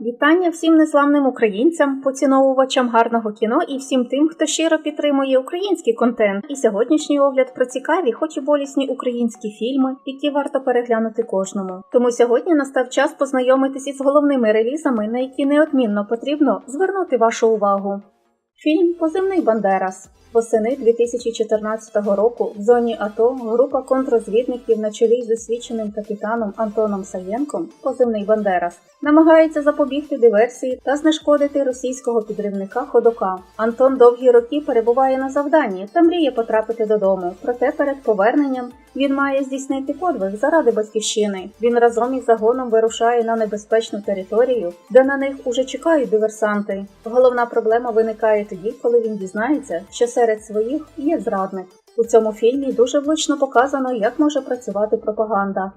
Вітання всім незламним українцям, поціновувачам гарного кіно і всім тим, хто щиро підтримує український контент. І сьогоднішній огляд про цікаві, хоч і болісні українські фільми, які варто переглянути кожному. Тому сьогодні настав час познайомитись із головними релізами, на які неодмінно потрібно звернути вашу увагу. Фільм Поземний Бандерас. Восени 2014 року в зоні АТО група контрозвідників на чолі з освіченим капітаном Антоном Саєнком Поземний Бандерас намагається запобігти диверсії та знешкодити російського підривника Ходока. Антон довгі роки перебуває на завданні та мріє потрапити додому. Проте перед поверненням він має здійснити подвиг заради батьківщини. Він разом із загоном вирушає на небезпечну територію, де на них уже чекають диверсанти. Головна проблема виникає тоді, коли він дізнається, що серед своїх є зрадник. У цьому фільмі дуже влучно показано, як може працювати пропаганда.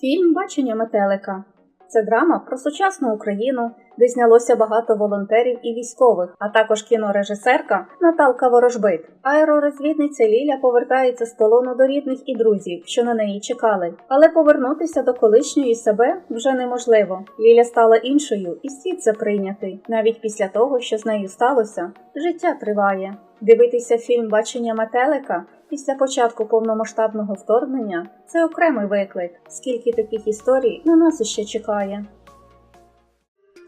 Фільм Бачення метелика. Це драма про сучасну Україну, де знялося багато волонтерів і військових, а також кінорежисерка Наталка Ворожбит. Аеророзвідниця Ліля повертається з полону до рідних і друзів, що на неї чекали. Але повернутися до колишньої себе вже неможливо. Ліля стала іншою, і світ це прийнятий. Навіть після того, що з нею сталося, життя триває. Дивитися фільм Бачення метелика після початку повномасштабного вторгнення це окремий виклик, скільки таких історій на нас іще чекає.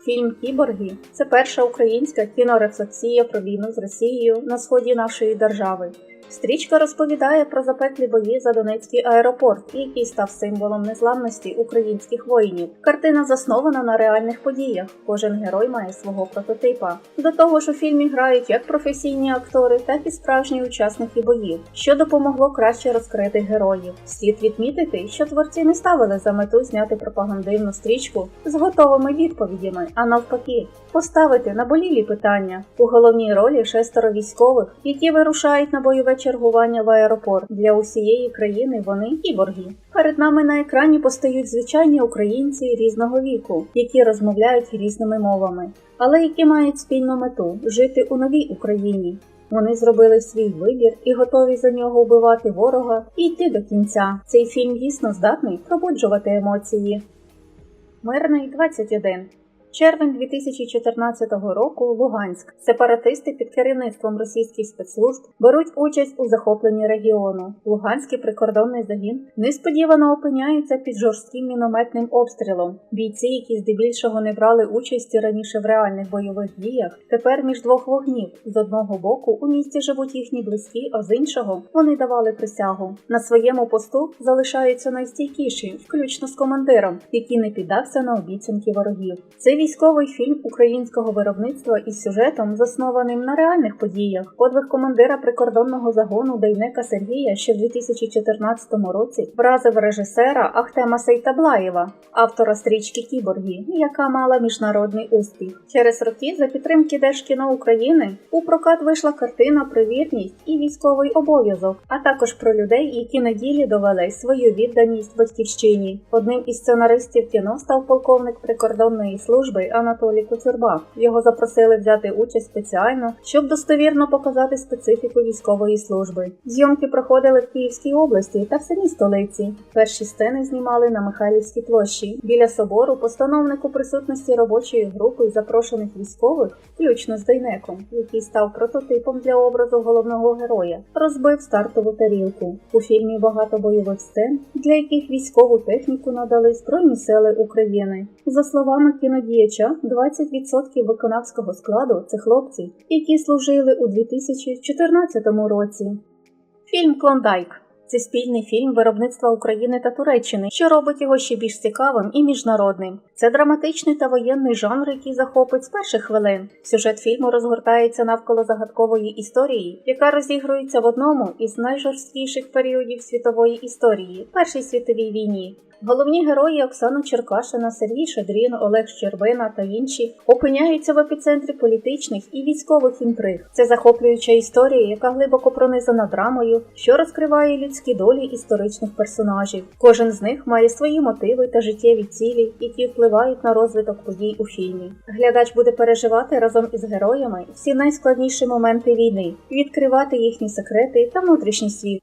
Фільм Кіборги це перша українська кінорефлексія про війну з Росією на сході нашої держави. Стрічка розповідає про запеклі бої за Донецький аеропорт, який став символом незламності українських воїнів. Картина заснована на реальних подіях. Кожен герой має свого прототипа. До того ж, у фільмі грають як професійні актори, так і справжні учасники боїв, що допомогло краще розкрити героїв. Слід відмітити, що творці не ставили за мету зняти пропагандивну стрічку з готовими відповідями, а навпаки, поставити наболілі питання. У головній ролі шестеро військових, які вирушають на бойове чергування в аеропорт. Для усієї країни вони кіборги. Перед нами на екрані постають звичайні українці різного віку, які розмовляють різними мовами, але які мають спільну мету жити у новій Україні. Вони зробили свій вибір і готові за нього вбивати ворога і йти до кінця. Цей фільм дійсно здатний пробуджувати емоції. Мирний 21 Червень 2014 року Луганськ. Сепаратисти під керівництвом російських спецслужб беруть участь у захопленні регіону. Луганський прикордонний загін несподівано опиняється під жорстким мінометним обстрілом. Бійці, які здебільшого не брали участі раніше в реальних бойових діях, тепер між двох вогнів. З одного боку у місті живуть їхні близькі, а з іншого вони давали присягу. На своєму посту залишаються найстійкіші, включно з командиром, який не піддався на обіцянки ворогів. Це військовий фільм українського виробництва із сюжетом, заснованим на реальних подіях. Подвиг командира прикордонного загону Дейнека Сергія ще в 2014 році вразив режисера Ахтема Сейтаблаєва, автора стрічки Кіборги, яка мала міжнародний успіх. Через роки за підтримки Держкіно України у прокат вийшла картина про вірність і військовий обов'язок, а також про людей, які на ділі довели свою відданість батьківщині. Одним із сценаристів кіно став полковник прикордонної служби Анатолій Коцюрбак. Його запросили взяти участь спеціально, щоб достовірно показати специфіку військової служби. Зйомки проходили в Київській області та в самій столиці. Перші сцени знімали на Михайлівській площі. Біля собору постановник у присутності робочої групи запрошених військових, включно з Дейнеком, який став прототипом для образу головного героя, розбив стартову тарілку. У фільмі багато бойових сцен, для яких військову техніку надали Збройні сили України. За словами кінодіяча, 20% виконавського складу це хлопці, які служили у 2014 році. Фільм Клондайк. Це спільний фільм виробництва України та Туреччини, що робить його ще більш цікавим і міжнародним. Це драматичний та воєнний жанр, який захопить з перших хвилин. Сюжет фільму розгортається навколо загадкової історії, яка розігрується в одному із найжорсткіших періодів світової історії Першій світовій війні. Головні герої Оксана Черкашина, Сергій Шадрін, Олег Щербина та інші опиняються в епіцентрі політичних і військових інтриг. Це захоплююча історія, яка глибоко пронизана драмою, що розкриває людські долі історичних персонажів. Кожен з них має свої мотиви та життєві цілі, які впливають на розвиток подій у фільмі. Глядач буде переживати разом із героями всі найскладніші моменти війни, відкривати їхні секрети та внутрішній світ.